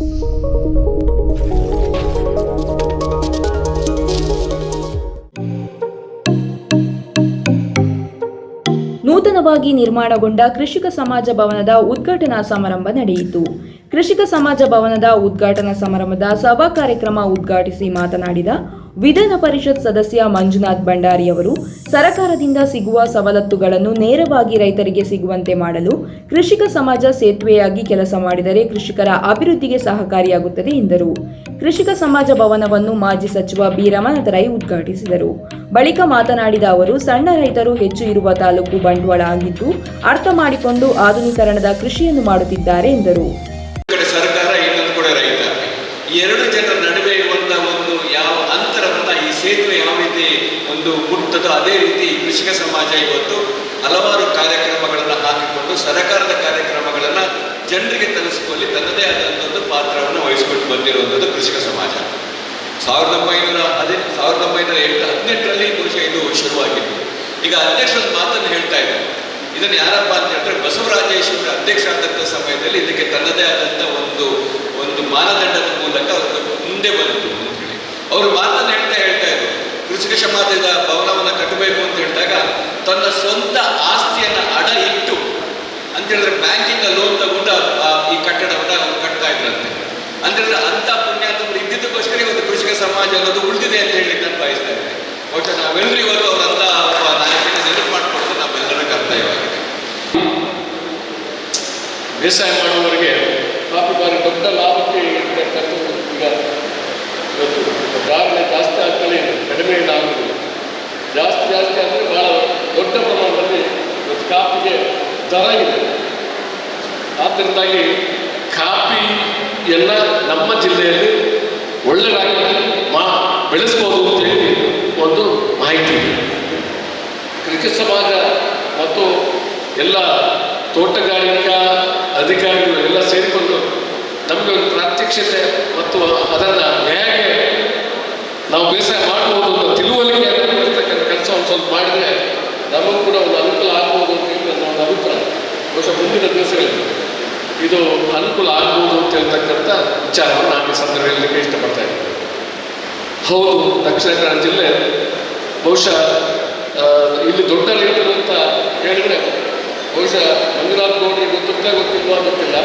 ನೂತನವಾಗಿ ನಿರ್ಮಾಣಗೊಂಡ ಕೃಷಿಕ ಸಮಾಜ ಭವನದ ಉದ್ಘಾಟನಾ ಸಮಾರಂಭ ನಡೆಯಿತು. ಕೃಷಿಕ ಸಮಾಜ ಭವನದ ಉದ್ಘಾಟನಾ ಸಮಾರಂಭದ ಸಭಾ ಕಾರ್ಯಕ್ರಮ ಉದ್ಘಾಟಿಸಿ ಮಾತನಾಡಿದ ವಿಧಾನ ಪರಿಷತ್ ಸದಸ್ಯ ಮಂಜುನಾಥ್ ಭಂಡಾರಿ ಅವರು, ಸರಕಾರದಿಂದ ಸಿಗುವ ಸವಲತ್ತುಗಳನ್ನು ನೇರವಾಗಿ ರೈತರಿಗೆ ಸಿಗುವಂತೆ ಮಾಡಲು ಕೃಷಿಕ ಸಮಾಜ ಸೇತುವೆಯಾಗಿ ಕೆಲಸ ಮಾಡಿದರೆ ಕೃಷಿಕರ ಅಭಿವೃದ್ಧಿಗೆ ಸಹಕಾರಿಯಾಗುತ್ತದೆ ಎಂದರು. ಕೃಷಿಕ ಸಮಾಜ ಭವನವನ್ನು ಮಾಜಿ ಸಚಿವ ಬಿ. ರಮನಾಥ ರೈ ಉದ್ಘಾಟಿಸಿದರು. ಬಳಿಕ ಮಾತನಾಡಿದ ಅವರು, ಸಣ್ಣ ರೈತರು ಹೆಚ್ಚು ಇರುವ ತಾಲೂಕು ಬಂಡವಾಳ ಆಗಿದ್ದು, ಅರ್ಥ ಮಾಡಿಕೊಂಡು ಆಧುನೀಕರಣದ ಕೃಷಿಯನ್ನು ಮಾಡುತ್ತಿದ್ದಾರೆ ಎಂದರು ಒಂದು ಕಡೆ ಸರ್ಕಾರ ಇನ್ನೊಂದು ಕಡೆ ರೈತ ಈ ಎರಡು ಜನರ ನಡುವೆ ಇರುವಂತಹ ಒಂದು ಯಾವ ಸೇತುವೆ ಯಾವ ರೀತಿ ಒಂದು ಹುಟ್ಟದೋ ಅದೇ ರೀತಿ ಕೃಷಿಕ ಸಮಾಜ ಇವತ್ತು ಹಲವಾರು ಕಾರ್ಯಕ್ರಮಗಳನ್ನು ಹಾಕಿಕೊಂಡು, ಸರ್ಕಾರದ ಕಾರ್ಯಕ್ರಮಗಳನ್ನು ಜನರಿಗೆ ತಲುಪಿಸಿಕೊಳ್ಳಿ, ತನ್ನದೇ ಆದಂಥ ಒಂದು ಪಾತ್ರವನ್ನು ವಹಿಸಿಕೊಂಡು ಬಂದಿರುವಂಥದ್ದು ಕೃಷಿಕ ಸಮಾಜ. ಸಾವಿರದ ಒಂಬೈನೂರ ಹದಿನೆಂಟು ಸಾವಿರದ ಒಂಬೈನೂರ ಎಂಟು, ಹದಿನೆಂಟರಲ್ಲಿ ಕೃಷಿ ಇದು ಶುರುವಾಗಿತ್ತು. ಈಗ ಅಧ್ಯಕ್ಷರ ಮಾತನ್ನು ಹೇಳ್ತಾ ಇದ್ದಾರೆ ಇದನ್ನು ಯಾರಪ್ಪ ಅಂತ ಹೇಳಿದ್ರೆ ಬಸವರಾಜೇಶ್ವರ ಅಧ್ಯಕ್ಷ ಆದಂಥ ಸಮಯದಲ್ಲಿ ಇದಕ್ಕೆ ತನ್ನದೇ ಆದಂಥ ಒಂದು ಒಂದು ಮಾನದಂಡದ ಮೂಲಕ ಮುಂದೆ ಬಂತು ಅಂತ ಹೇಳಿ. ಅವರು ಮಾತನ್ನು ಹೇಳ್ತಾ ಹೇಳ್ತಾ ಇದ್ರು ಮಾತೆಯ ಭವನವನ್ನು ಕಟ್ಟಬೇಕು ಅಂತ ಹೇಳಿದಾಗ ತನ್ನ ಸ್ವಂತ ಆಸ್ತಿಯನ್ನು ಅಡ ಇಟ್ಟು ಅಂತ ಹೇಳಿದ್ರೆ ಬ್ಯಾಂಕಿಂದ ಲೋನ್ ತಗೊಂಡು ಈ ಕಟ್ಟಡವನ್ನು ಕಟ್ತಾ ಇದ್ರಂತೆ. ಅಂತ ಹೇಳಿದ್ರೆ ಅಂತ ಪುಣ್ಯಾತ್ಮರು ಇದ್ದಿದ್ದಕ್ಕೋಸ್ಕರ ಒಂದು ಕೃಷಿಕ ಸಮಾಜ ಅನ್ನೋದು ಉಳಿದಿದೆ ಅಂತ ಹೇಳಿ ನಾನು ಬಯಸ್ತಾ ಇದ್ದೇನೆ. ಓಕೆ ನಾವೆಲ್ಲರೂ ಇವತ್ತು ಅವರಂತ ನಾಯಕನ ನೆನಪು ಮಾಡಿಕೊಳ್ಳೋದು ನಾವೆಲ್ಲರ ಕರ್ತವ್ಯವಾಗಿದೆ ಬೇಸಾಯ ಮಾಡುವವರಿಗೆ ಕಾಫಿ ಬಾರಿ ದೊಡ್ಡ ಲಾಭಕ್ಕೆ ಈಗ ಇವತ್ತು ಜಾಸ್ತಿ ಆದರೆ ಭಾಳ ದೊಡ್ಡ ಪ್ರಮಾಣದಲ್ಲಿ ಕಾಫಿಗೆ ದರ ಇದೆ. ಆದ್ದರಿಂದಾಗಿ ಎಲ್ಲ ನಮ್ಮ ಜಿಲ್ಲೆಯಲ್ಲಿ ಒಳ್ಳೆಯದಾಗಿ ಮಾ ಬೆಳೆಸ್ಬೋದು ಅಂತೇಳಿ ಒಂದು ಮಾಹಿತಿ ಇದೆ. ಕೃಷಿ ಸಮಾಜ ಮತ್ತು ಎಲ್ಲ ತೋಟಗಾರಿಕಾ ಅಧಿಕಾರಿಗಳು ಎಲ್ಲ ಸೇರಿಕೊಂಡು ನಮಗೆ ಒಂದು ಪ್ರಾತ್ಯಕ್ಷತೆ ಮತ್ತು ಅದನ್ನು ಒಂದು ಮಾಡಿದರೆ ನಮಗೂ ಕೂಡ ಒಂದು ಅನುಕೂಲ ಆಗ್ಬೋದು ಅಂತ ಒಂದು ಅಭಿಪ್ರಾಯ. ಬಹುಶಃ ಮುಂದಿನ ದಿವಸಗಳಲ್ಲಿ ಇದು ಅನುಕೂಲ ಆಗ್ಬೋದು ಅಂತ ಹೇಳ್ತಕ್ಕಂಥ ವಿಚಾರವನ್ನು ನಾನು ಈ ಸಂದರ್ಭದಲ್ಲಿ ಇಷ್ಟಪಡ್ತಾ ಇದ್ದೀನಿ. ಹೌದು, ದಕ್ಷಿಣ ಕನ್ನಡ ಜಿಲ್ಲೆ ಬಹುಶಃ ಇಲ್ಲಿ ದೊಡ್ಡ ರೈತರು ಅಂತ ಹೇಳಿದ್ರೆ ಬಹುಶಃ ಮಂಜುನಾಥ್ ಗೌಡ್ರಿಗೆ ಗೊತ್ತಿರ್ತಾ ಗೊತ್ತಿಲ್ವಾ ಗೊತ್ತಿಲ್ಲ.